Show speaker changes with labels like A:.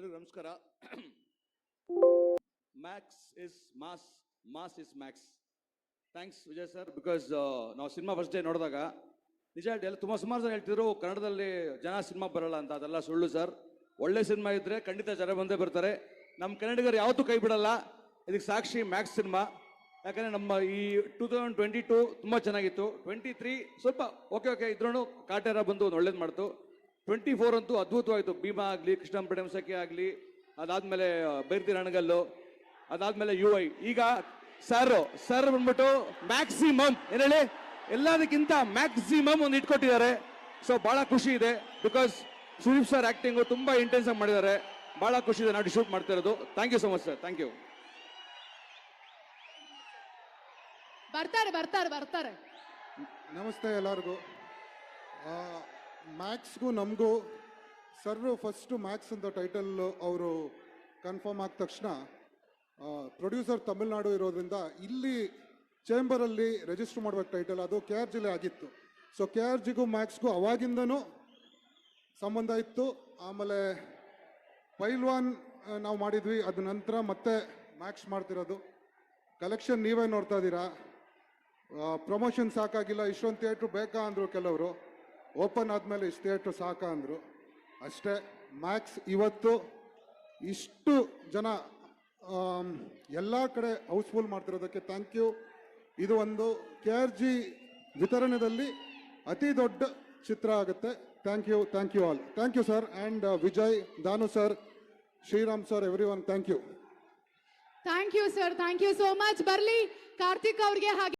A: ಎಲ್ರಿಗೂ ನಮಸ್ಕಾರ. Max is mass mass is Max thanks Vijay sir because ನಾವು cinema first day ನೋಡಿದಾಗ, ನಿಜ ಎಲ್ಲ ತುಂಬ ಸುಮಾರು ಜನ ಹೇಳ್ತಿದ್ರು, ಕನ್ನಡದಲ್ಲಿ ಜನ ಸಿನಿಮಾ ಬರಲ್ಲ ಅಂತ, ಅದೆಲ್ಲ ಸುಳ್ಳು ಸರ್ ಒಳ್ಳೆ ಸಿನಿಮಾ ಇದ್ರೆ ಖಂಡಿತ ಜನ ಬಂದೇ ಬರ್ತಾರೆ. ನಮ್ಮ ಕನ್ನಡಿಗರು ಯಾವತ್ತೂ ಕೈ ಬಿಡಲ್ಲ. ಇದಕ್ಕೆ ಸಾಕ್ಷಿ ಮ್ಯಾಕ್ಸ್ ಸಿನಿಮಾ ಯಾಕಂದ್ರೆ ನಮ್ಮ ಈ ಟೂ ತೌಸಂಡ್ ಟ್ವೆಂಟಿ ಟೂ ತುಂಬ ಚೆನ್ನಾಗಿತ್ತು. ಟ್ವೆಂಟಿ ತ್ರೀ ಸ್ವಲ್ಪ ಓಕೆ ಓಕೆ ಇದ್ರೂ ಕಾಟೇರ ಬಂದು ಒಂದು ಒಳ್ಳೇದು ಮಾಡ್ತು. ಟ್ವೆಂಟಿ ಫೋರ್ ಅಂತೂ ಅದ್ಭುತವಾಯಿತು. ಭೀಮಾ ಆಗಲಿ ಕೃಷ್ಣಂಪೇಟೆ ಸಖಿ ಆಗಲಿ ಅದಾದಮೇಲೆ ಬೈರ್ತಿ ರಣಗಲ್ಲು ಅದಾದಮೇಲೆ ಯು ಐ ಈಗ ಸರ್ ಸರ್ ಬಂದ್ಬಿಟ್ಟು ಮ್ಯಾಕ್ಸಿಮಮ್ ಏನು ಹೇಳಿ? ಎಲ್ಲದಕ್ಕಿಂತ ಮ್ಯಾಕ್ಸಿಮಮ್ ಒಂದು ಇಟ್ಕೊಟ್ಟಿದ್ದಾರೆ. ಸೊ ಭಾಳ ಖುಷಿ ಇದೆ. ಬಿಕಾಸ್ ಸುದೀಪ್ ಸರ್ ಆ್ಯಕ್ಟಿಂಗು ತುಂಬ ಇಂಟೆನ್ಸ್ ಆಗಿ ಮಾಡಿದ್ದಾರೆ. ಭಾಳ ಖುಷಿ ಇದೆ ನಾವು ಶೂಟ್ ಮಾಡ್ತಾ ಇರೋದು. Thank you so much sir thank you
B: ಬರ್ತಾರೆ ಬರ್ತಾರೆ ಬರ್ತಾರೆ.
C: ನಮಸ್ತೆ ಎಲ್ಲರಿಗೂ. ಮ್ಯಾಕ್ಸ್ಗೂ ನಮಗೂ ಸರ್ ಫಸ್ಟು ಮ್ಯಾಕ್ಸ್ ಅಂತ ಟೈಟಲ್ ಅವರು ಕನ್ಫರ್ಮ್ ಆದ ತಕ್ಷಣ ಪ್ರೊಡ್ಯೂಸರ್ ತಮಿಳ್ನಾಡು ಇರೋದ್ರಿಂದ ಇಲ್ಲಿ ಚೇಂಬರಲ್ಲಿ ರಿಜಿಸ್ಟರ್ ಮಾಡ್ಬೇಕು ಟೈಟಲ್ ಅದು ಕೆ ಆರ್ ಜಿಲೆ ಆಗಿತ್ತು. ಸೊ ಕೆ ಆರ್ ಜಿಗೂ ಮ್ಯಾಕ್ಸ್ಗೂ ಅವಾಗಿಂದನೂ ಸಂಬಂಧ ಇತ್ತು. ಆಮೇಲೆ ಪೈಲ್ವಾನ್ ನಾವು ಮಾಡಿದ್ವಿ, ಅದ ನಂತರ ಮತ್ತೆ ಮ್ಯಾಕ್ಸ್ ಮಾಡ್ತಿರೋದು. ಕಲೆಕ್ಷನ್ ನೀವೇ ನೋಡ್ತಾ ಇದ್ದೀರಾ. ಪ್ರಮೋಷನ್ ಸಾಕಾಗಿಲ್ಲ, ಇಷ್ಟೊಂದು ಥಿಯೇಟ್ರು ಬೇಕಾ ಅಂದರು ಕೆಲವರು. ಓಪನ್ ಆದಮೇಲೆ ಇಷ್ಟು ಥಿಯೇಟ್ರು ಸಾಕಾ ಅಂದರು. ಅಷ್ಟೇ ಮ್ಯಾಕ್ಸ್ ಇವತ್ತು ಇಷ್ಟು ಜನ ಎಲ್ಲ ಕಡೆ ಹೌಸ್ಫುಲ್ ಮಾಡ್ತಿರೋದಕ್ಕೆ ಥ್ಯಾಂಕ್ ಯು ಇದು ಒಂದು ಕೆ ಆರ್ ಜಿ ವಿತರಣೆಯಲ್ಲಿ ಅತಿ ದೊಡ್ಡ ಚಿತ್ರ ಆಗುತ್ತೆ. Thank you thank you all thank you sir and Vijay, Dhanu sir Shriram sir every one thank you
B: thank you sir thank you so much ಬರ್ಲಿ, ಕಾರ್ತಿಕ್ ಅವ್ರಿಗೆ ಹಾಗೆ.